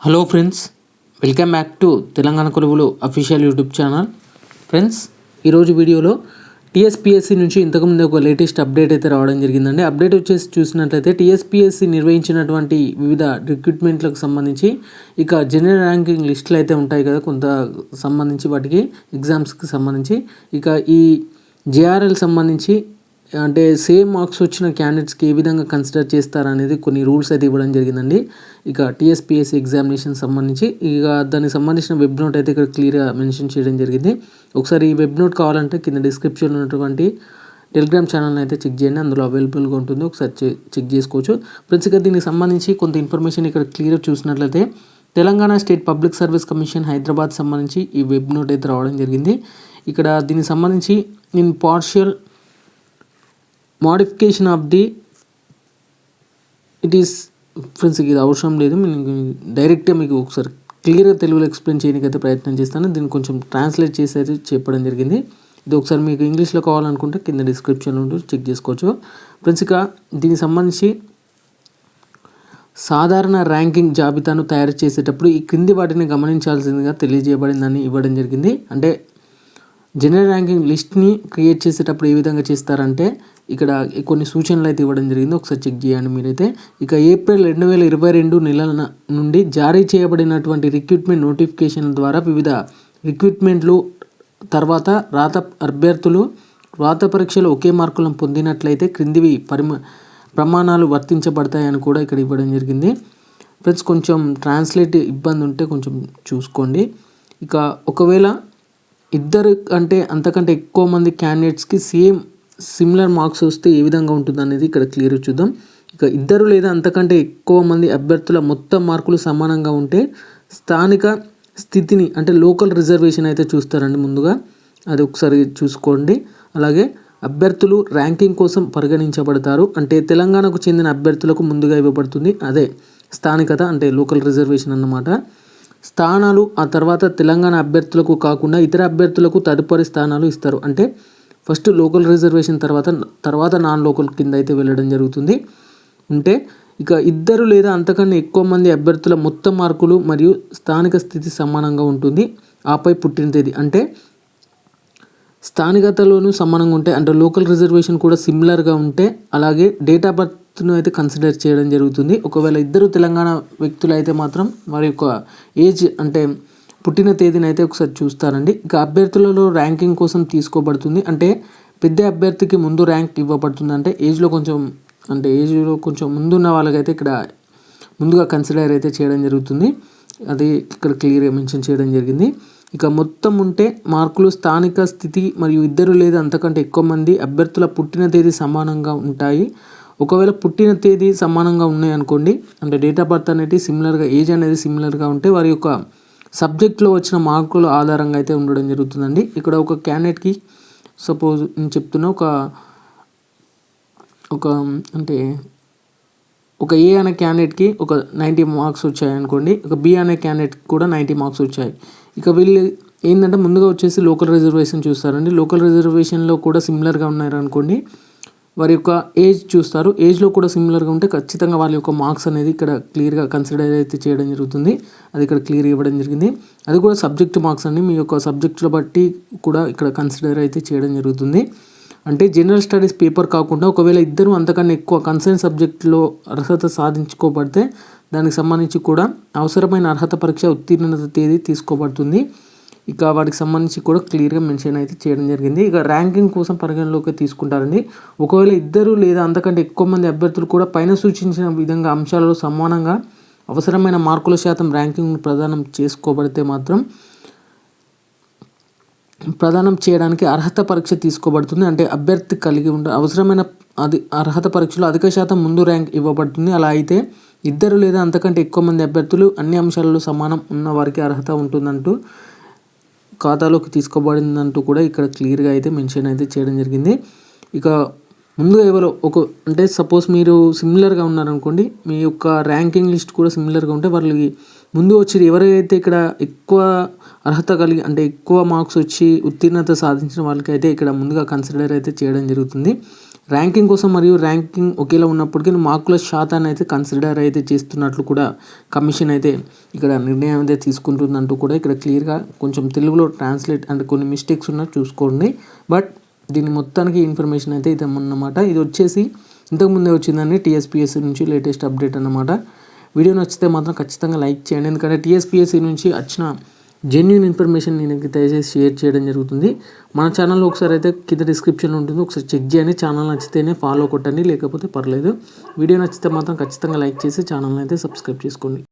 Hello friends welcome back to Telangana కొలువులు official YouTube channel friends ఈరోజు వీడియోలో TSPSC నుంచి ఇంతకుముందు ఒక లేటెస్ట్ అప్డేట్ అయితే రావడం జరిగిందండి. అప్డేట్ వచ్చేసి చూసినట్లయితే టీఎస్పీఎస్సీ నిర్వహించినటువంటి వివిధ రిక్రూట్మెంట్లకు సంబంధించి ఇక జనరల్ ర్యాంకింగ్ లిస్టులు అయితే ఉంటాయి కదా కొంత సంబంధించి వాటికి ఎగ్జామ్స్కి సంబంధించి. ఇక ఈ జేఆర్ఎల్ సంబంధించి అంటే సేమ్ మార్క్స్ వచ్చిన క్యాండిడేట్స్కి ఏ విధంగా కన్సిడర్ చేస్తారనేది కొన్ని రూల్స్ అయితే ఇవ్వడం జరిగిందండి. ఇక టీఎస్పీఎస్సీ ఎగ్జామినేషన్ సంబంధించి ఇక దానికి సంబంధించిన వెబ్ నోట్ అయితే ఇక్కడ క్లియర్గా మెన్షన్ చేయడం జరిగింది. ఒకసారి ఈ వెబ్ నోట్ కావాలంటే కింద డిస్క్రిప్షన్లో ఉన్నటువంటి టెలిగ్రామ్ ఛానల్ అయితే చెక్ చేయండి. అందులో అవైలబుల్గా ఉంటుంది. ఒకసారి చెక్ చేసుకోవచ్చు. ఫ్రెండ్స్ ఇక దీనికి సంబంధించి కొంత ఇన్ఫర్మేషన్ ఇక్కడ క్లియర్ చూసినట్లయితే Telangana state public service commission Hyderabad సంబంధించి ఈ వెబ్ నోట్ అయితే రావడం జరిగింది. ఇక్కడ దీనికి సంబంధించి నేను partial modification of the it is friends ఇది అవసరం లేదు. మీకు డైరెక్ట్గా మీకు ఒకసారి క్లియర్గా తెలుగులో ఎక్స్ప్లెయిన్ చేయడానికి అయితే ప్రయత్నం చేస్తాను. దీన్ని కొంచెం ట్రాన్స్లేట్ చేసి అయితే చెప్పడం జరిగింది. ఇది ఒకసారి మీకు ఇంగ్లీష్లో కావాలనుకుంటే కింద డిస్క్రిప్షన్లో ఉంటుంది చెక్ చేసుకోవచ్చు. ఫ్రెండ్స్ ఇక దీనికి సంబంధించి సాధారణ ర్యాంకింగ్ జాబితాను తయారు చేసేటప్పుడు ఈ క్రింది వాటిని గమనించాల్సిందిగా తెలియజేయబడిందని ఇవ్వడం జరిగింది. అంటే జనరల్ ర్యాంకింగ్ లిస్ట్ని క్రియేట్ చేసేటప్పుడు ఏ విధంగా చేస్తారంటే ఇక్కడ కొన్ని సూచనలు అయితే ఇవ్వడం జరిగింది. ఒకసారి చెక్ చేయండి మీరైతే. ఇక ఏప్రిల్ రెండు వేల ఇరవై రెండు నెలల నుండి జారీ చేయబడినటువంటి రిక్రూట్మెంట్ నోటిఫికేషన్ల ద్వారా వివిధ రిక్రూట్మెంట్లు తర్వాత రాత అభ్యర్థులు రాత పరీక్షలు ఒకే మార్కులను పొందినట్లయితే క్రిందివి పరిమ ప్రమాణాలు వర్తించబడతాయని కూడా ఇక్కడ ఇవ్వడం జరిగింది. ఫ్రెండ్స్ కొంచెం ట్రాన్స్లేట్ ఇబ్బంది ఉంటే కొంచెం చూసుకోండి. ఇక ఒకవేళ ఇద్దరు అంటే అంతకంటే ఎక్కువ మంది క్యాండిడేట్స్కి సేమ్ సిమిలర్ మార్క్స్ వస్తే ఏ విధంగా ఉంటుంది అనేది ఇక్కడ క్లియర్ చూద్దాం. ఇక ఇద్దరు లేదా అంతకంటే ఎక్కువ మంది అభ్యర్థుల మొత్తం మార్కులు సమానంగా ఉంటే స్థానిక స్థితిని అంటే లోకల్ రిజర్వేషన్ అయితే చూస్తారండి ముందుగా. అది ఒకసారి చూసుకోండి. అలాగే అభ్యర్థులు ర్యాంకింగ్ కోసం పరిగణించబడతారు. అంటే తెలంగాణకు చెందిన అభ్యర్థులకు ముందుగా ఇవ్వబడుతుంది. అదే స్థానికత అంటే లోకల్ రిజర్వేషన్ అన్నమాట. స్థానాలు ఆ తర్వాత తెలంగాణ అభ్యర్థులకు కాకుండా ఇతర అభ్యర్థులకు తదుపరి స్థానాలు ఇస్తారు. అంటే ఫస్ట్ లోకల్ రిజర్వేషన్ తర్వాత తర్వాత నాన్ లోకల్ కింద అయితే వెళ్ళడం జరుగుతుంది. ఉంటే ఇక ఇద్దరు లేదా అంతకన్నా ఎక్కువ మంది అభ్యర్థుల మొత్తం మార్కులు మరియు స్థానిక స్థితి సమానంగా ఉంటుంది. ఆపై పుట్టిన తేదీ. అంటే స్థానికతలోనూ సమానంగా ఉంటే అంటే లోకల్ రిజర్వేషన్ కూడా సిమిలర్గా ఉంటే అలాగే డేట్ ఆఫ్ వ్యక్తులను అయితే కన్సిడర్ చేయడం జరుగుతుంది. ఒకవేళ ఇద్దరు తెలంగాణ వ్యక్తులు అయితే మాత్రం వారి యొక్క ఏజ్ అంటే పుట్టిన తేదీని అయితే ఒకసారి చూస్తారండి. ఇక అభ్యర్థులలో ర్యాంకింగ్ కోసం తీసుకోబడుతుంది. అంటే పెద్ద అభ్యర్థికి ముందు ర్యాంక్ ఇవ్వబడుతుంది. అంటే ఏజ్లో కొంచెం అంటే ఏజ్లో కొంచెం ముందున్న వాళ్ళకైతే ఇక్కడ ముందుగా కన్సిడర్ అయితే చేయడం జరుగుతుంది. అది ఇక్కడ క్లియర్గా మెన్షన్ చేయడం జరిగింది. ఇక మొత్తం ఉంటే మార్కులు స్థానిక స్థితి మరియు ఇద్దరు లేదా అంతకంటే ఎక్కువ మంది అభ్యర్థుల పుట్టిన తేదీ సమానంగా ఉంటాయి. ఒకవేళ పుట్టిన తేదీ సమానంగా ఉన్నాయి అనుకోండి అంటే డేట్ ఆఫ్ బర్త్ అనేది సిమిలర్గా ఏజ్ అనేది సిమిలర్గా ఉంటే వారి యొక్క సబ్జెక్ట్లో వచ్చిన మార్కుల ఆధారంగా అయితే ఉండడం జరుగుతుందండి. ఇక్కడ ఒక క్యాండిడేట్కి సపోజ్ నేను చెప్తున్న ఒక ఒక అంటే ఒక ఏ అనే క్యాండిడేట్కి ఒక నైంటీ మార్క్స్ వచ్చాయి అనుకోండి ఒక బి అనే క్యాండిడేట్కి కూడా నైంటీ మార్క్స్ వచ్చాయి. ఇక వీళ్ళు ఏంటంటే ముందుగా వచ్చేసి లోకల్ రిజర్వేషన్ చూస్తారండి. లోకల్ రిజర్వేషన్లో కూడా సిమిలర్గా ఉన్నారు అనుకోండి వారి యొక్క ఏజ్ చూస్తారు. ఏజ్లో కూడా సిమిలర్గా ఉంటే ఖచ్చితంగా వాళ్ళ యొక్క మార్క్స్ అనేది ఇక్కడ క్లియర్గా కన్సిడర్ అయితే చేయడం జరుగుతుంది. అది ఇక్కడ క్లియర్ ఇవ్వడం జరిగింది. అది కూడా సబ్జెక్ట్ మార్క్స్ అండి మీ యొక్క సబ్జెక్టుల బట్టి కూడా ఇక్కడ కన్సిడర్ అయితే చేయడం జరుగుతుంది. అంటే జనరల్ స్టడీస్ పేపర్ కాకుండా ఒకవేళ ఇద్దరు అంతకన్నా ఎక్కువ కన్సర్న్ సబ్జెక్టులో అర్హత సాధించుకోబడితే దానికి సంబంధించి కూడా అవసరమైన అర్హత పరీక్ష ఉత్తీర్ణత తేదీ తీసుకోబడుతుంది. ఇక వాటికి సంబంధించి కూడా క్లియర్గా మెన్షన్ అయితే చేయడం జరిగింది. ఇక ర్యాంకింగ్ కోసం పరిగణలోకి తీసుకుంటారండి. ఒకవేళ ఇద్దరు లేదా అంతకంటే ఎక్కువ మంది అభ్యర్థులు కూడా పైన సూచించిన విధంగా అంశాలలో సమానంగా అవసరమైన మార్కుల శాతం ర్యాంకింగ్ ప్రదానం చేసుకోబడితే మాత్రం ప్రదానం చేయడానికి అర్హత పరీక్ష తీసుకోబడుతుంది. అంటే అభ్యర్థి కలిగి ఉండే అవసరమైన అది అర్హత పరీక్షలో అధిక శాతం ముందు ర్యాంక్ ఇవ్వబడుతుంది. అలా అయితే ఇద్దరు లేదా అంతకంటే ఎక్కువ మంది అభ్యర్థులు అన్ని అంశాలలో సమానం ఉన్న వారికి అర్హత ఉంటుందంటూ ఖాతాలోకి తీసుకోబడిందంటూ కూడా ఇక్కడ క్లియర్గా అయితే మెన్షన్ అయితే చేయడం జరిగింది. ఇక ముందుగా ఎవరో ఒక అంటే సపోజ్ మీరు సిమిలర్గా ఉన్నారనుకోండి మీ యొక్క ర్యాంకింగ్ లిస్ట్ కూడా సిమిలర్గా ఉంటే వాళ్ళకి ముందు వచ్చి ఎవరైతే ఇక్కడ ఎక్కువ అర్హత కలిగి అంటే ఎక్కువ మార్క్స్ వచ్చి ఉత్తీర్ణత సాధించిన వాళ్ళకైతే ఇక్కడ ముందుగా కన్సిడర్ అయితే చేయడం జరుగుతుంది. ర్యాంకింగ్ కోసం మరియు ర్యాంకింగ్ ఒకేలా ఉన్నప్పటికీ మార్కుల శాతాన్ని అయితే కన్సిడర్ అయితే చేస్తున్నట్లు కూడా కమిషన్ అయితే ఇక్కడ నిర్ణయం అయితే తీసుకుంటుందంటూ కూడా ఇక్కడ క్లియర్గా కొంచెం తెలుగులో ట్రాన్స్లేట్ అంటే కొన్ని మిస్టేక్స్ ఉన్నా చూసుకోండి. బట్ దీని మొత్తానికి ఇన్ఫర్మేషన్ అయితే ఇది అన్నమాట. ఇది వచ్చేసి ఇంతకుముందే వచ్చిందండి టీఎస్పీఎస్సీ నుంచి లేటెస్ట్ అప్డేట్ అన్నమాట. వీడియో నచ్చితే మాత్రం ఖచ్చితంగా లైక్ చేయండి. ఎందుకంటే టీఎస్పీఎస్సీ నుంచి వచ్చిన జెన్యున్ ఇన్ఫర్మేషన్ నేను దయచేసి షేర్ చేయడం జరుగుతుంది. మన ఛానల్లో ఒకసారి అయితే కింద డిస్క్రిప్షన్లో ఉంటుంది. ఒకసారి చెక్ చేయండి. ఛానల్ నచ్చితేనే ఫాలో కొట్టండి. లేకపోతే పర్లేదు. వీడియో నచ్చితే మాత్రం ఖచ్చితంగా లైక్ చేసి ఛానల్ని అయితే సబ్స్క్రైబ్ చేసుకోండి.